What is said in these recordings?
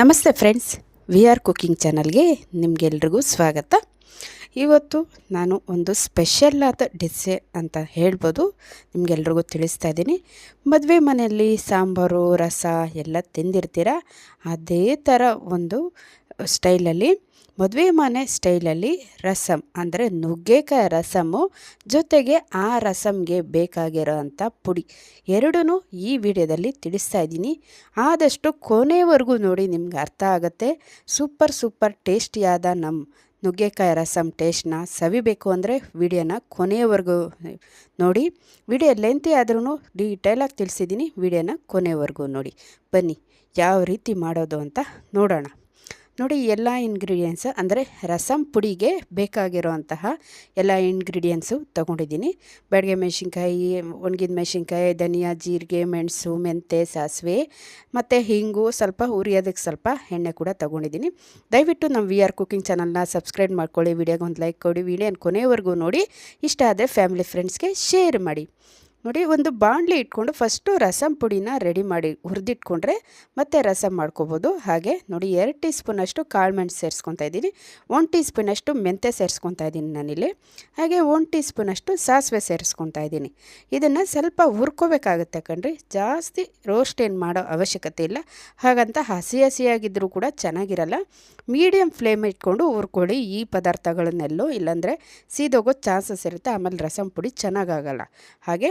ನಮಸ್ತೆ friends, V R cooking ಚಾನಲ್ಗೆ ನಿಮಗೆಲ್ರಿಗೂ ಸ್ವಾಗತ. ಇವತ್ತು ನಾನು ಒಂದು ಸ್ಪೆಷಲ್ ಆದ ಡಿಸ್ಸೆ ಅಂತ ಹೇಳ್ಬೋದು, ನಿಮಗೆಲ್ರಿಗೂ ತಿಳಿಸ್ತಾ ಇದ್ದೀನಿ. ಮದುವೆ ಮನೆಯಲ್ಲಿ ಸಾಂಬಾರು, ರಸ ಎಲ್ಲ ತಿಂದಿರ್ತೀರ, ಅದೇ ಥರ ಒಂದು ಸ್ಟೈಲಲ್ಲಿ ಮದುವೆ ಮನೆ ಸ್ಟೈಲಲ್ಲಿ ರಸಮ್ ಅಂದರೆ ನುಗ್ಗೆಕಾಯಿ ರಸಮ್ಮು ಜೊತೆಗೆ ಆ ರಸಮ್ಗೆ ಬೇಕಾಗಿರೋ ಅಂಥ ಪುಡಿ. ಎರಡೂ ಈ ವಿಡಿಯೋದಲ್ಲಿ ತಿಳಿಸ್ತಾ ಇದ್ದೀನಿ. ಆದಷ್ಟು ಕೊನೆವರೆಗೂ ನೋಡಿ ನಿಮ್ಗೆ ಅರ್ಥ ಆಗುತ್ತೆ. ಸೂಪರ್ ಸೂಪರ್ ಟೇಸ್ಟಿಯಾದ ನಮ್ಮ ನುಗ್ಗೆಕಾಯಿ ರಸಮ್ ಟೇಸ್ಟ್ನ ಸವಿಬೇಕು ಅಂದರೆ ವಿಡಿಯೋನ ಕೊನೆಯವರೆಗೂ ನೋಡಿ. ವಿಡಿಯೋ ಲೆಂತಿ ಆದ್ರೂ ಡೀಟೇಲಾಗಿ ತಿಳಿಸಿದ್ದೀನಿ. ವಿಡಿಯೋನ ಕೊನೆವರೆಗೂ ನೋಡಿ. ಬನ್ನಿ, ಯಾವ ರೀತಿ ಮಾಡೋದು ಅಂತ ನೋಡೋಣ. ನೋಡಿ, ಎಲ್ಲ ಇಂಗ್ರೀಡಿಯೆಂಟ್ಸ್ ಅಂದರೆ ರಸಂ, ಪುಡಿಗೆ ಬೇಕಾಗಿರೋಂತಹ ಎಲ್ಲ ಇಂಗ್ರೀಡಿಯೆಂಟ್ಸು ತೊಗೊಂಡಿದ್ದೀನಿ. ಬೆಳಗ್ಗೆ ಮೆಣಸಿನ್ಕಾಯಿ, ಒಣಗಿದ ಮೆಣಸಿನ್ಕಾಯಿ, ಧನಿಯಾ, ಜೀರಿಗೆ, ಮೆಣಸು, ಮೆಂತೆ, ಸಾಸಿವೆ ಮತ್ತು ಹಿಂಗು, ಸ್ವಲ್ಪ ಹುರಿಯೋದಕ್ಕೆ ಸ್ವಲ್ಪ ಎಣ್ಣೆ ಕೂಡ ತೊಗೊಂಡಿದ್ದೀನಿ. ದಯವಿಟ್ಟು ನಮ್ಮ ವಿ ಆರ್ ಕುಕಿಂಗ್ ಚಾನಲ್ನ ಸಬ್ಸ್ಕ್ರೈಬ್ ಮಾಡ್ಕೊಳ್ಳಿ ವಿಡಿಯೋಗೆ ಒಂದು ಲೈಕ್ ಕೊಡಿ, ವಿಡಿಯೋನ ಕೊನೆವರೆಗೂ ನೋಡಿ, ಇಷ್ಟ ಆದರೆ ಫ್ಯಾಮಿಲಿ, ಫ್ರೆಂಡ್ಸ್ಗೆ ಶೇರ್ ಮಾಡಿ. ನೋಡಿ, ಒಂದು ಬಾಣಲಿ ಇಟ್ಕೊಂಡು ಫಸ್ಟು ರಸಂ ಪುಡಿನ ರೆಡಿ ಮಾಡಿ ಹುರಿದಿಟ್ಕೊಂಡ್ರೆ ಮತ್ತೆ ರಸಂ ಮಾಡ್ಕೋಬೋದು. ಹಾಗೆ ನೋಡಿ, ಎರಡು ಟೀ ಸ್ಪೂನಷ್ಟು ಕಾಳು ಮೆಣಸು ಸೇರಿಸ್ಕೊತಾ ಇದ್ದೀನಿ. ಒನ್ ಟೀ ಸ್ಪೂನಷ್ಟು ಮೆಂತ್ಯ ಸೇರಿಸ್ಕೊತಾ ಇದ್ದೀನಿ ನಾನಿಲ್ಲಿ. ಹಾಗೆ ಒನ್ ಟೀ ಸ್ಪೂನಷ್ಟು ಸಾಸಿವೆ ಸೇರಿಸ್ಕೊತಾ ಇದ್ದೀನಿ. ಇದನ್ನು ಸ್ವಲ್ಪ ಹುರ್ಕೋಬೇಕಾಗುತ್ತೆ ಕಣ್ರಿ. ಜಾಸ್ತಿ ರೋಸ್ಟ್ ಏನು ಮಾಡೋ ಅವಶ್ಯಕತೆ ಇಲ್ಲ. ಹಾಗಂತ ಹಸಿ ಹಸಿಯಾಗಿದ್ದರೂ ಕೂಡ ಚೆನ್ನಾಗಿರಲ್ಲ. ಮೀಡಿಯಮ್ ಫ್ಲೇಮ್ ಇಟ್ಕೊಂಡು ಹುರ್ಕೊಳ್ಳಿ. ಈ ಪದಾರ್ಥಗಳನ್ನೆಲ್ಲೋ ಇಲ್ಲಾಂದರೆ ಸೀದೋಗೋ ಚಾನ್ಸಸ್ ಇರುತ್ತೆ. ಆಮೇಲೆ ರಸಂ ಪುಡಿ ಚೆನ್ನಾಗಾಗಲ್ಲ. ಹಾಗೆ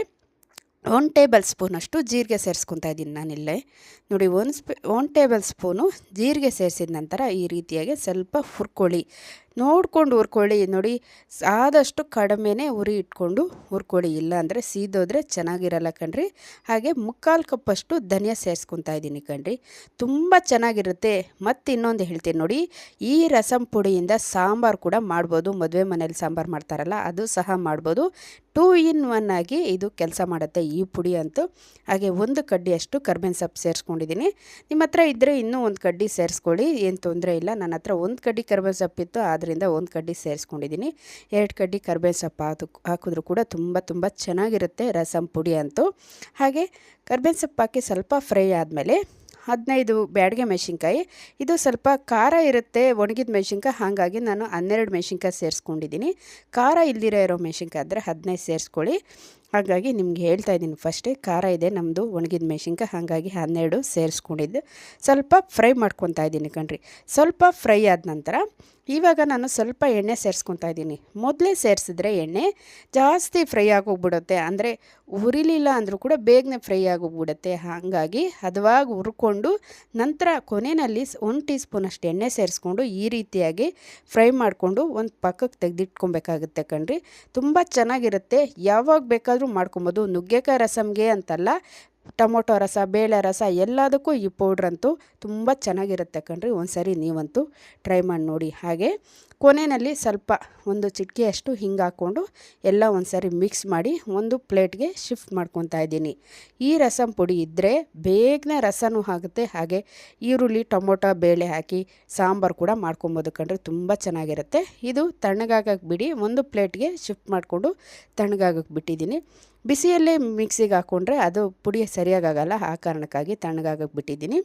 ಒನ್ ಟೇಬಲ್ ಸ್ಪೂನಷ್ಟು ಜೀರಿಗೆ ಸೇರಿಸ್ಕೊತಾ ಇದ್ದೀನಿ ನಾನಿಲ್ಲೇ. ನೋಡಿ ಒಂದು ಸ್ಪೂ ಒನ್ ಟೇಬಲ್ ಸ್ಪೂನು ಜೀರಿಗೆ ಸೇರಿಸಿದ ನಂತರ ಈ ರೀತಿಯಾಗಿ ಸ್ವಲ್ಪ ಹುರ್ಕೊಳ್ಳಿ. ನೋಡ್ಕೊಂಡು ಹುರ್ಕೊಳ್ಳಿ. ನೋಡಿ, ಆದಷ್ಟು ಕಡಿಮೆನೇ ಉರಿ ಇಟ್ಕೊಂಡು ಹುರ್ಕೊಳ್ಳಿ. ಇಲ್ಲ ಅಂದರೆ ಸೀದೋದ್ರೆ ಚೆನ್ನಾಗಿರಲ್ಲ ಕಣ್ರಿ. ಹಾಗೆ ಮುಕ್ಕಾಲು ಕಪ್ಪಷ್ಟು ಧನಿಯಾ ಸೇರಿಸ್ಕೊತಾ ಇದ್ದೀನಿ ಕಣ್ರಿ. ತುಂಬ ಚೆನ್ನಾಗಿರುತ್ತೆ. ಮತ್ತು ಇನ್ನೊಂದು ಹೇಳ್ತೀನಿ ನೋಡಿ, ಈ ರಸಂ ಪುಡಿಯಿಂದ ಸಾಂಬಾರು ಕೂಡ ಮಾಡ್ಬೋದು. ಮದುವೆ ಮನೇಲಿ ಸಾಂಬಾರು ಮಾಡ್ತಾರಲ್ಲ, ಅದು ಸಹ ಮಾಡ್ಬೋದು. ಟೂ ಇನ್ ಒನ್ ಆಗಿ ಇದು ಕೆಲಸ ಮಾಡುತ್ತೆ ಈ ಪುಡಿ ಅಂತೂ. ಹಾಗೆ ಒಂದು ಕಡ್ಡಿಯಷ್ಟು ಕರ್ಬೇವಿನ ಸೊಪ್ಪು ಸೇರಿಸ್ಕೊಂಡಿದ್ದೀನಿ. ನಿಮ್ಮ ಹತ್ರ ಇದ್ದರೆ ಇನ್ನೂ ಒಂದು ಕಡ್ಡಿ ಸೇರಿಸ್ಕೊಳ್ಳಿ. ಏನು ತೊಂದರೆ ಇಲ್ಲ. ನನ್ನ ಹತ್ರ ಒಂದು ಕಡ್ಡಿ ಕರ್ಬೇವಿನ ಸೊಪ್ಪಿತ್ತು ಆದ್ದರಿಂದ ಒಂದು ಕಡ್ಡಿ ಸೇರಿಸ್ಕೊಂಡಿದ್ದೀನಿ. ಎರಡು ಕಡ್ಡಿ ಕರ್ಬೇವಿನ ಸೊಪ್ಪು ಹಾಕು, ಹಾಕಿದ್ರೂ ಕೂಡ ತುಂಬ ತುಂಬ ಚೆನ್ನಾಗಿರುತ್ತೆ ರಸಂ ಪುಡಿ ಅಂತೂ. ಹಾಗೆ ಕರ್ಬೇವಿನ ಸೊಪ್ಪು ಹಾಕಿ ಸ್ವಲ್ಪ ಫ್ರೈ ಆದಮೇಲೆ ಹದಿನೈದು ಬ್ಯಾಡಿಗೆ ಮೆಣಸಿನ್ಕಾಯಿ. ಇದು ಸ್ವಲ್ಪ ಖಾರ ಇರುತ್ತೆ, ಒಣಗಿದ ಮೆಣಸಿನ್ಕಾಯಿ. ಹಾಗಾಗಿ ನಾನು ಹನ್ನೆರಡು ಮೆಣಸಿನ್ಕಾಯಿ ಸೇರಿಸ್ಕೊಂಡಿದ್ದೀನಿ. ಖಾರ ಇಲ್ದಿರೋ ಇರೋ ಮೆಣಸಿನ್ಕಾಯಿ ಆದರೆ ಹದಿನೈದು ಸೇರಿಸ್ಕೊಳ್ಳಿ. ಹಾಗಾಗಿ ನಿಮ್ಗೆ ಹೇಳ್ತಾ ಇದ್ದೀನಿ ಫಸ್ಟೇ, ಖಾರ ಇದೆ ನಮ್ಮದು ಒಣಗಿದ ಮೆಣಸಿನ್ಕಾಯಿ, ಹಾಗಾಗಿ ಹನ್ನೆರಡು ಸೇರಿಸ್ಕೊಂಡಿದ್ದು. ಸ್ವಲ್ಪ ಫ್ರೈ ಮಾಡ್ಕೊತಾ ಇದ್ದೀನಿ ಕಣ್ರಿ. ಸ್ವಲ್ಪ ಫ್ರೈ ಆದ ನಂತರ ಇವಾಗ ನಾನು ಸ್ವಲ್ಪ ಎಣ್ಣೆ ಸೇರಿಸ್ಕೊತಾ ಇದ್ದೀನಿ. ಮೊದಲೇ ಸೇರಿಸಿದ್ರೆ ಎಣ್ಣೆ ಜಾಸ್ತಿ ಫ್ರೈ ಆಗೋಗ್ಬಿಡುತ್ತೆ. ಅಂದರೆ ಉರಿಲಿಲ್ಲ ಅಂದರೂ ಕೂಡ ಬೇಗನೆ ಫ್ರೈ ಆಗೋಗ್ಬಿಡುತ್ತೆ. ಹಾಗಾಗಿ ಹದವಾಗಿ ಹುರ್ಕೊಂಡು ನಂತರ ಕೊನೆಯಲ್ಲಿ ಒಂದು ಟೀ ಸ್ಪೂನಷ್ಟು ಎಣ್ಣೆ ಸೇರಿಸ್ಕೊಂಡು ಈ ರೀತಿಯಾಗಿ ಫ್ರೈ ಮಾಡಿಕೊಂಡು ಒಂದು ಪಕ್ಕಕ್ಕೆ ತೆಗೆದಿಟ್ಕೊಬೇಕಾಗುತ್ತೆ ಕಣ್ರಿ. ತುಂಬ ಚೆನ್ನಾಗಿರುತ್ತೆ. ಯಾವಾಗ ಬೇಕಾದರೂ ಮಾಡ್ಕೊಬೋದು. ನುಗ್ಗೆಕಾಯಿ ರಸಮ್ಗೆ ಅಂತಲ್ಲ ಟೊಮೊಟೊ ರಸ, ಬೇಳೆ ರಸ ಎಲ್ಲದಕ್ಕೂ ಈ ಪೌಡ್ರಂತೂ ತುಂಬ ಚೆನ್ನಾಗಿರುತ್ತೆ ಕಣ್ರಿ. ಒಂದು ಸರಿ ನೀವಂತೂ ಟ್ರೈ ಮಾಡಿ ನೋಡಿ. ಹಾಗೆ ಕೊನೆಯಲ್ಲಿ ಸ್ವಲ್ಪ ಒಂದು ಚಿಟಿಕೆಯಷ್ಟು ಹಿಂಗೆ ಹಾಕ್ಕೊಂಡು ಎಲ್ಲ ಒಂದ್ಸರಿ ಮಿಕ್ಸ್ ಮಾಡಿ ಒಂದು ಪ್ಲೇಟ್ಗೆ ಶಿಫ್ಟ್ ಮಾಡ್ಕೊತಾ ಇದ್ದೀನಿ. ಈ ರಸಂ ಪುಡಿ ಇದ್ದರೆ ಬೇಗನೆ ರಸನೂ ಆಗುತ್ತೆ. ಹಾಗೆ ಈರುಳ್ಳಿ, ಟೊಮೊಟೊ, ಬೇಳೆ ಹಾಕಿ ಸಾಂಬಾರು ಕೂಡ ಮಾಡ್ಕೊಬೋದು ಕಣ್ರಿ. ತುಂಬ ಚೆನ್ನಾಗಿರುತ್ತೆ. ಇದು ತಣ್ಣಗಾಗಕ್ಕೆ ಬಿಡಿ. ಒಂದು ಪ್ಲೇಟ್ಗೆ ಶಿಫ್ಟ್ ಮಾಡಿಕೊಂಡು ತಣ್ಣಗಾಗಕ್ಕೆ ಬಿಟ್ಟಿದ್ದೀನಿ. ಬಿಸಿಯಲ್ಲೇ ಮಿಕ್ಸಿಗೆ ಹಾಕೊಂಡ್ರೆ ಅದು ಪುಡಿ ಸರಿಯಾಗಲ್ಲ ಆ ಕಾರಣಕ್ಕಾಗಿ ತಣ್ಣಗಾಗಕ್ಕೆ ಬಿಟ್ಟಿದ್ದೀನಿ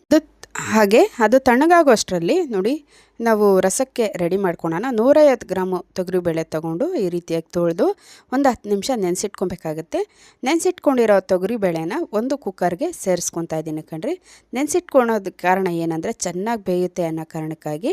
ಹಾಗೆ ಅದು ತಣ್ಣಗಾಗೋ ಅಷ್ಟರಲ್ಲಿ ನೋಡಿ ನಾವು ರಸಕ್ಕೆ ರೆಡಿ ಮಾಡ್ಕೊಳ್ಳೋಣ ನೂರೈವತ್ತು ಗ್ರಾಮು ತೊಗರಿಬೇಳೆ ತೊಗೊಂಡು ಈ ರೀತಿಯಾಗಿ ತೊಳೆದು ಒಂದು ಹತ್ತು ನಿಮಿಷ ನೆನೆಸಿಟ್ಕೊಬೇಕಾಗತ್ತೆ. ನೆನೆಸಿಟ್ಕೊಂಡಿರೋ ತೊಗರಿಬೇಳೆನ ಒಂದು ಕುಕ್ಕರ್ಗೆ ಸೇರಿಸ್ಕೊತಾ ಇದ್ದೀನಿ ಕಣ್ರಿ. ನೆನೆಸಿಟ್ಕೊಳೋದು ಕಾರಣ ಏನಂದರೆ ಚೆನ್ನಾಗಿ ಬೇಯುತ್ತೆ ಅನ್ನೋ ಕಾರಣಕ್ಕಾಗಿ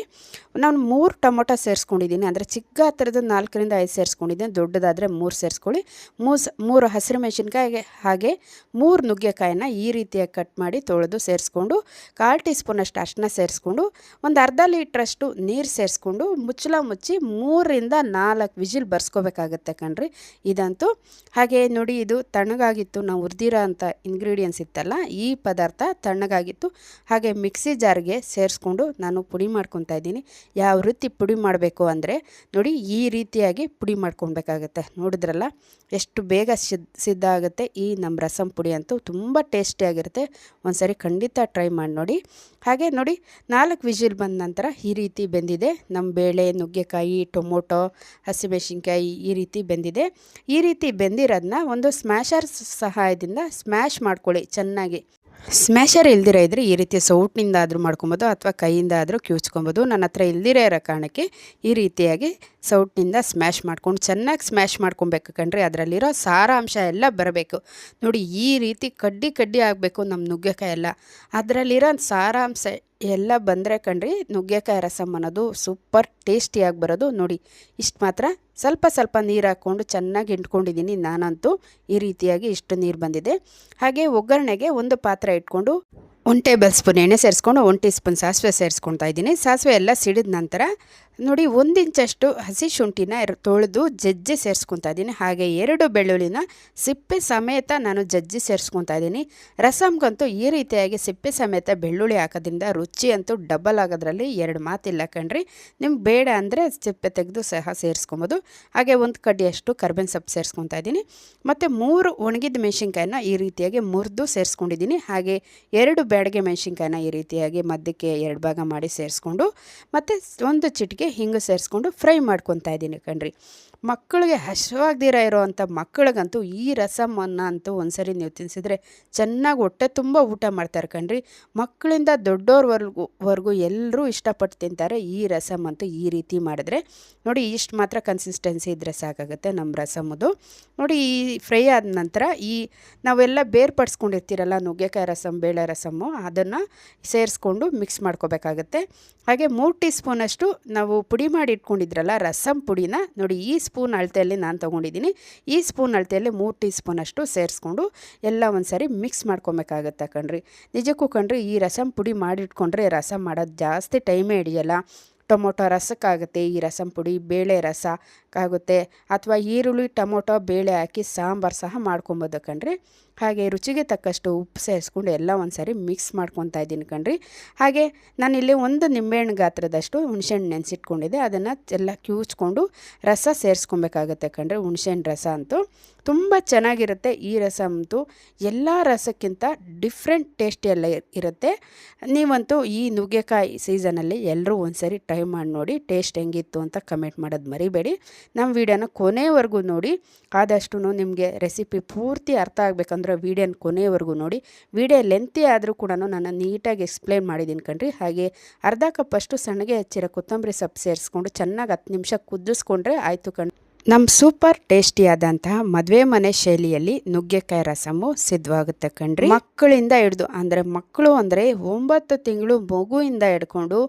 ನಾನು ಮೂರು ಟೊಮೊಟೊ ಸೇರಿಸ್ಕೊಂಡಿದ್ದೀನಿ. ಅಂದರೆ ಚಿಕ್ಕ ಹತ್ತಿರದ ನಾಲ್ಕರಿಂದ ಐದು ಸೇರಿಸ್ಕೊಂಡಿದ್ದೀನಿ. ದೊಡ್ಡದಾದರೆ ಮೂರು ಸೇರಿಸ್ಕೊಳ್ಳಿ. ಮೂಸ್ ಮೂರು ಹಸಿರು ಮೆಣಸಿನ್ಕಾಯಿಗೆ ಹಾಗೆ ಮೂರು ನುಗ್ಗೆಕಾಯಿನ ಈ ರೀತಿಯಾಗಿ ಕಟ್ ಮಾಡಿ ತೊಳೆದು ಸೇರಿಸ್ಕೊಂಡು ಕಾಲು ಟೀ ಸ್ಪೂನಷ್ಟು ಅಷ್ಟನ್ನ ಸೇರಿಸ್ಕೊಂಡು ಒಂದು ಅರ್ಧ ಲೀಟ್ರಷ್ಟು ನೀರು ಸೇರಿಸ್ಕೊಂಡು ಮುಚ್ಚಳ ಮುಚ್ಚಿ ಮೂರರಿಂದ ನಾಲ್ಕು ವಿಜಿಲ್ ಬರ್ಸ್ಕೋಬೇಕಾಗತ್ತೆ ಕಣ್ರಿ. ಇದಂತೂ ಹಾಗೆ ನೋಡಿ ಇದು ತಣ್ಣಗಾಗಿತ್ತು, ನಾವು ಹುರಿದಿರೋ ಅಂಥ ಇಂಗ್ರೀಡಿಯೆಂಟ್ಸ್ ಇತ್ತಲ್ಲ, ಈ ಪದಾರ್ಥ ತಣ್ಣಗಾಗಿತ್ತು. ಹಾಗೆ ಮಿಕ್ಸಿ ಜಾರ್ಗೆ ಸೇರಿಸ್ಕೊಂಡು ನಾನು ಪುಡಿ ಮಾಡ್ಕೊತಾ ಇದ್ದೀನಿ. ಯಾವ ರೀತಿ ಪುಡಿ ಮಾಡಬೇಕು ಅಂದರೆ ನೋಡಿ ಈ ರೀತಿಯಾಗಿ ಪುಡಿ ಮಾಡ್ಕೊಬೇಕಾಗತ್ತೆ ನೋಡಿದ್ರಲ್ಲ, ಎಷ್ಟು ಬೇಗ ಸಿದ್ಧ ಸಿದ್ಧ ಆಗುತ್ತೆ ಈ ನಮ್ಮ ರಸಂ ಪುಡಿ ಅಂತೂ. ತುಂಬ ಟೇಸ್ಟಿಯಾಗಿರುತ್ತೆ ಒಂದು ಸರಿ ಖಂಡಿತ ಟ್ರೈ ಮಾಡಿ ನೋಡಿ. ಹಾಗೆ ನೋಡಿ, ನಾಲ್ಕು ವಿಜಿಲ್ ಬಂದ ನಂತರ ಈ ರೀತಿ ಬೆಂದಿದೆ. ನಮ್ಮ ಬೇಳೆ, ನುಗ್ಗೆಕಾಯಿ, ಟೊಮೊಟೊ, ಹಸಿಮೆಣಸಿನ್ಕಾಯಿ ಈ ರೀತಿ ಬೆಂದಿದೆ. ಈ ರೀತಿ ಬೆಂದಿರೋದನ್ನ ಒಂದು ಸ್ಮ್ಯಾಷರ್ ಸಹಾಯದಿಂದ ಸ್ಮ್ಯಾಶ್ ಮಾಡ್ಕೊಳ್ಳಿ ಚೆನ್ನಾಗಿ. ಸ್ಮ್ಯಾಶರ್ ಇಲ್ದಿರ ಇದ್ದರೆ ಈ ರೀತಿಯ ಸೌಟ್ನಿಂದ ಆದರೂ ಮಾಡ್ಕೊಬೋದು ಅಥವಾ ಕೈಯಿಂದ ಆದರೂ ಕಿವುಚ್ಕೊಬೋದು ನನ್ನ ಹತ್ರ ಇಲ್ದಿರ ಇರೋ ಕಾರಣಕ್ಕೆ ಈ ರೀತಿಯಾಗಿ ಸೌಟ್ನಿಂದ ಸ್ಮ್ಯಾಶ್ ಮಾಡ್ಕೊಂಡು, ಚೆನ್ನಾಗಿ ಸ್ಮ್ಯಾಶ್ ಮಾಡ್ಕೊಬೇಕು ಕಣ್ರಿ. ಅದರಲ್ಲಿರೋ ಸಾರಾಂಶ ಎಲ್ಲ ಬರಬೇಕು. ನೋಡಿ, ಈ ರೀತಿ ಕಡ್ಡಿ ಕಡ್ಡಿ ಆಗಬೇಕು ನಮ್ಮ ನುಗ್ಗೆಕಾಯಿ ಎಲ್ಲ. ಅದರಲ್ಲಿರೋ ಸಾರಾಂಶ ಎಲ್ಲ ಬಂದರೆ ಕಣ್ರಿ, ನುಗ್ಗೆಕಾಯಿ ರಸಮ್ ಅನ್ನೋದು ಸೂಪರ್ ಟೇಸ್ಟಿಯಾಗಿ ಬರೋದು. ನೋಡಿ, ಇಷ್ಟು ಮಾತ್ರ. ಸ್ವಲ್ಪ ಸ್ವಲ್ಪ ನೀರು ಹಾಕ್ಕೊಂಡು ಚೆನ್ನಾಗಿ ಇಟ್ಕೊಂಡಿದ್ದೀನಿ ನಾನಂತೂ. ಈ ರೀತಿಯಾಗಿ ಇಷ್ಟು ನೀರು ಬಂದಿದೆ. ಹಾಗೆ ಒಗ್ಗರಣೆಗೆ ಒಂದು ಪಾತ್ರೆ ಇಟ್ಕೊಂಡು ಒಂದು ಟೇಬಲ್ ಸ್ಪೂನ್ ಎಣ್ಣೆ ಸೇರಿಸ್ಕೊಂಡು ಒಂದು ಟೀ ಸ್ಪೂನ್ ಸಾಸಿವೆ ಸೇರಿಸ್ಕೊಳ್ತಾ ಇದ್ದೀನಿ. ಸಾಸಿವೆ ಎಲ್ಲ ಸಿಡಿದ ನಂತರ ನೋಡಿ, ಒಂದು ಇಂಚಷ್ಟು ಹಸಿ ಶುಂಠಿನ ತೊಳೆದು ಜಜ್ಜಿ ಸೇರಿಸ್ಕೊತಾ ಇದ್ದೀನಿ. ಹಾಗೆ ಎರಡು ಬೆಳ್ಳುಳ್ಳಿನ ಸಿಪ್ಪೆ ಸಮೇತ ನಾನು ಜಜ್ಜಿ ಸೇರಿಸ್ಕೊತಾ ಇದ್ದೀನಿ. ರಸಮ್ಗಂತೂ ಈ ರೀತಿಯಾಗಿ ಸಿಪ್ಪೆ ಸಮೇತ ಬೆಳ್ಳುಳ್ಳಿ ಹಾಕೋದ್ರಿಂದ ರುಚಿ ಅಂತೂ ಡಬಲ್ ಆಗೋದ್ರಲ್ಲಿ ಎರಡು ಮಾತಿಲ್ಲ ಕಣ್ರಿ. ನಿಮ್ಗೆ ಬೇಡ ಅಂದರೆ ಸಿಪ್ಪೆ ತೆಗೆದು ಸಹ ಸೇರಿಸ್ಕೊಬೋದು. ಹಾಗೆ ಒಂದು ಕಡ್ಡಿಯಷ್ಟು ಕರ್ಬೇವಿನ ಸೊಪ್ಪು ಸೇರಿಸ್ಕೊತಾ ಇದ್ದೀನಿ. ಮತ್ತು ಮೂರು ಒಣಗಿದ ಮೆಣಸಿನ್ಕಾಯಿನ ಈ ರೀತಿಯಾಗಿ ಮುರಿದು ಸೇರಿಸ್ಕೊಂಡಿದ್ದೀನಿ. ಹಾಗೆ ಎರಡು ಬ್ಯಾಡಗೆ ಮೆಣಸಿನ್ಕಾಯಿನ ಈ ರೀತಿಯಾಗಿ ಮಧ್ಯಕ್ಕೆ ಎರಡು ಭಾಗ ಮಾಡಿ ಸೇರಿಸ್ಕೊಂಡು, ಮತ್ತು ಒಂದು ಚಿಟಿಕೆ ಹಿಂಗೆ ಸೇರಿಸ್ಕೊಂಡು ಫ್ರೈ ಮಾಡ್ಕೊತಾ ಇದ್ದೀನಿ ಕಣ್ರಿ. ಮಕ್ಕಳಿಗೆ ಹಸಿವಾಗ್ದಿರ ಇರೋವಂಥ ಮಕ್ಕಳಿಗಂತೂ ಈ ರಸಮನ್ನು ಅಂತೂ ಒಂದ್ಸರಿ ನೀವು ತಿನ್ನಿಸಿದ್ರೆ ಚೆನ್ನಾಗಿ ಹೊಟ್ಟೆ ತುಂಬ ಊಟ ಮಾಡ್ತಾರೆ ಕಣ್ರಿ. ಮಕ್ಕಳಿಂದ ದೊಡ್ಡೋರ್ವರೆಗೂ, ವರೆಗೂ ಎಲ್ಲರೂ ಇಷ್ಟಪಟ್ಟು ತಿಂತಾರೆ ಈ ರಸಮ್ ಅಂತೂ ಈ ರೀತಿ ಮಾಡಿದ್ರೆ. ನೋಡಿ ಇಷ್ಟು ಮಾತ್ರ ಕನ್ಸಿಸ್ಟೆನ್ಸಿ ಇದ್ದರೆ ಸಾಕಾಗುತ್ತೆ ನಮ್ಮ ರಸಮದು ನೋಡಿ ಈ ಫ್ರೈ ಆದ ನಂತರ ಈ ನಾವೆಲ್ಲ ಬೇರ್ಪಡಿಸ್ಕೊಂಡಿರ್ತೀರಲ್ಲ ನುಗ್ಗೆಕಾಯಿ ರಸಮ್, ಬೇಳೆ ರಸಮ್ಮು, ಅದನ್ನು ಸೇರಿಸ್ಕೊಂಡು ಮಿಕ್ಸ್ ಮಾಡ್ಕೋಬೇಕಾಗತ್ತೆ. ಹಾಗೆ ಮೂರು ಟೀ ಸ್ಪೂನಷ್ಟು ನಾವು ಪುಡಿ ಮಾಡಿ ಇಟ್ಕೊಂಡಿದ್ರಲ್ಲ ರಸಮ್ ಪುಡಿನ ನೋಡಿ ಈ ಸ್ಪೂನ್ ಅಳತೆಯಲ್ಲಿ ನಾನು ತೊಗೊಂಡಿದ್ದೀನಿ. ಈ ಸ್ಪೂನ್ ಅಳತೆಯಲ್ಲಿ ಮೂರು ಟೀ ಸ್ಪೂನಷ್ಟು ಸೇರಿಸ್ಕೊಂಡು ಎಲ್ಲ ಒಂದು ಸಾರಿ ಮಿಕ್ಸ್ ಮಾಡ್ಕೊಬೇಕಾಗತ್ತೆ ಕಣ್ರಿ. ನಿಜಕ್ಕೂ ಕಣ್ರಿ, ಈ ರಸಮ್ ಪುಡಿ ಮಾಡಿಟ್ಕೊಂಡ್ರೆ ರಸಮ್ ಮಾಡೋದು ಜಾಸ್ತಿ ಟೈಮೇ ಹಿಡಿಯಲ್ಲ. ಟೊಮೊಟೊ ರಸಕ್ಕಾಗುತ್ತೆ, ಈ ರಸಂ ಪುಡಿ, ಬೇಳೆ ರಸಕ್ಕಾಗುತ್ತೆ ಅಥವಾ ಈರುಳ್ಳಿ, ಟೊಮೊಟೊ, ಬೇಳೆ ಹಾಕಿ ಸಾಂಬಾರು ಸಹ ಮಾಡ್ಕೊಬೋದು ಕಣ್ರಿ. ಹಾಗೆ ರುಚಿಗೆ ತಕ್ಕಷ್ಟು ಉಪ್ಪು ಸೇರಿಸ್ಕೊಂಡು ಎಲ್ಲ ಒಂದು ಮಿಕ್ಸ್ ಮಾಡ್ಕೊತಾ ಇದ್ದೀನಿ ಕಣ್ರಿ. ಹಾಗೆ ನಾನಿಲ್ಲಿ ಒಂದು ನಿಂಬೆಹಣ್ಣು ಗಾತ್ರದಷ್ಟು ಹುಣಸೆಹಣ್ಣು ನೆನೆಸಿಟ್ಕೊಂಡಿದ್ದೆ. ಅದನ್ನು ಎಲ್ಲ ಕ್ಯೂಚ್ಕೊಂಡು ರಸ ಸೇರಿಸ್ಕೊಬೇಕಾಗತ್ತೆ ಕಣ್ರಿ, ಹುಣಸೆಹಣ್ಣು ರಸ ಅಂತೂ. ತುಂಬ ಚೆನ್ನಾಗಿರುತ್ತೆ ಈ ರಸ ಅಂತೂ. ಎಲ್ಲ ರಸಕ್ಕಿಂತ ಡಿಫ್ರೆಂಟ್ ಟೇಸ್ಟಿಯೆಲ್ಲ ಇರುತ್ತೆ. ನೀವಂತೂ ಈ ನುಗ್ಗೆಕಾಯಿ ಸೀಸನಲ್ಲಿ ಎಲ್ಲರೂ ಒಂದ್ಸರಿ ಟ್ರೈ ಮಾಡಿ ನೋಡಿ ಟೇಸ್ಟ್ ಹೆಂಗಿತ್ತು ಅಂತ ಕಮೆಂಟ್ ಮಾಡೋದು ಮರಿಬೇಡಿ. ನಮ್ಮ ವೀಡಿಯೋನ ಕೊನೆವರೆಗೂ ನೋಡಿ. ಆದಷ್ಟು ನಿಮಗೆ ರೆಸಿಪಿ ಪೂರ್ತಿ ಅರ್ಥ ಆಗಬೇಕಂದ್ರೆ ವೀಡಿಯೋನ ಕೊನೆಯವರೆಗೂ ನೋಡಿ. ವಿಡಿಯೋ ಲೆಂತಿ ಆದರೂ ಕೂಡ ನಾನು ನೀಟಾಗಿ ಎಕ್ಸ್ಪ್ಲೇನ್ ಮಾಡಿದ್ದೀನಿ ಕಣ್ರಿ. ಹಾಗೆ ಅರ್ಧ ಕಪ್ಪಷ್ಟು ಸಣ್ಣಗೆ ಹಚ್ಚಿರೋ ಕೊತ್ತಂಬರಿ ಸೊಪ್ಪು ಸೇರಿಸ್ಕೊಂಡು ಚೆನ್ನಾಗಿ ಹತ್ತು ನಿಮಿಷ ಕುದಿಸ್ಕೊಂಡ್ರೆ ಆಯಿತು ಕಣ್ ನಮ್ಮ ಸೂಪರ್ ಟೇಸ್ಟಿಯಾದಂತಹ ಮದುವೆ ಮನೆ ಶೈಲಿಯಲ್ಲಿ ನುಗ್ಗೆಕಾಯಿ ರಸಮು ಸಿದ್ಧವಾಗುತ್ತೆ ಕಣ್ರಿ. ಮಕ್ಕಳಿಂದ ಹಿಡಿದು, ಅಂದರೆ ಮಕ್ಕಳು ಅಂದರೆ ಒಂಬತ್ತು ತಿಂಗಳು ಮಗುವಿಂದ ಹಿಡ್ಕೊಂಡು,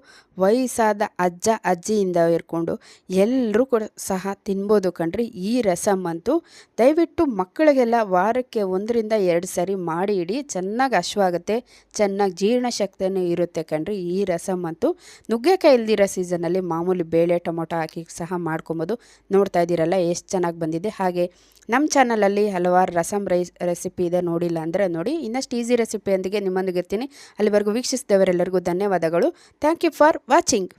ವಯಸ್ಸಾದ ಅಜ್ಜ ಅಜ್ಜಿಯಿಂದ ಇರ್ಕೊಂಡು ಎಲ್ಲರೂ ಕೂಡ ಸಹ ತಿನ್ಬೋದು ಕಣ್ರಿ. ಈ ರಸಮ್ ಅಂತೂ ದಯವಿಟ್ಟು ಮಕ್ಕಳಿಗೆಲ್ಲ ವಾರಕ್ಕೆ ಒಂದರಿಂದ ಎರಡು ಸರಿ ಮಾಡಿ ಇಡಿ, ಚೆನ್ನಾಗಿ ಹಶ್ವಾಗುತ್ತೆ, ಚೆನ್ನಾಗಿ ಜೀರ್ಣಶಕ್ತಿಯೂ ಇರುತ್ತೆ ಕಣ್ರಿ. ಈ ರಸಮ್ ಅಂತೂ ನುಗ್ಗೆಕಾಯಿ ಇಲ್ದಿರೋ ಸೀಸನಲ್ಲಿ ಮಾಮೂಲಿ ಬೇಳೆ ಟೊಮೊಟೊ ಹಾಕಿ ಸಹ ಮಾಡ್ಕೊಬೋದು. ನೋಡ್ತಾ ಇದ್ದೀರಲ್ಲ ಎಷ್ಟು ಚೆನ್ನಾಗಿ ಬಂದಿದೆ. ಹಾಗೆ ನಮ್ಮ ಚಾನಲಲ್ಲಿ ಹಲವಾರು ರಸಮ್ ರೈಸ್ ರೆಸಿಪಿ ಇದೆ ನೋಡಿಲ್ಲ ಅಂದರೆ ನೋಡಿ. ಇನ್ನಷ್ಟು ಈಸಿ ರೆಸಿಪಿಯೊಂದಿಗೆ ನಿಮ್ಮೊಂದಿಗೆ ಇರ್ತೀನಿ. ಅಲ್ಲಿವರೆಗೂ ವೀಕ್ಷಿಸಿದವರೆಲ್ಲರಿಗೂ ಧನ್ಯವಾದಗಳು. Thank you for watching.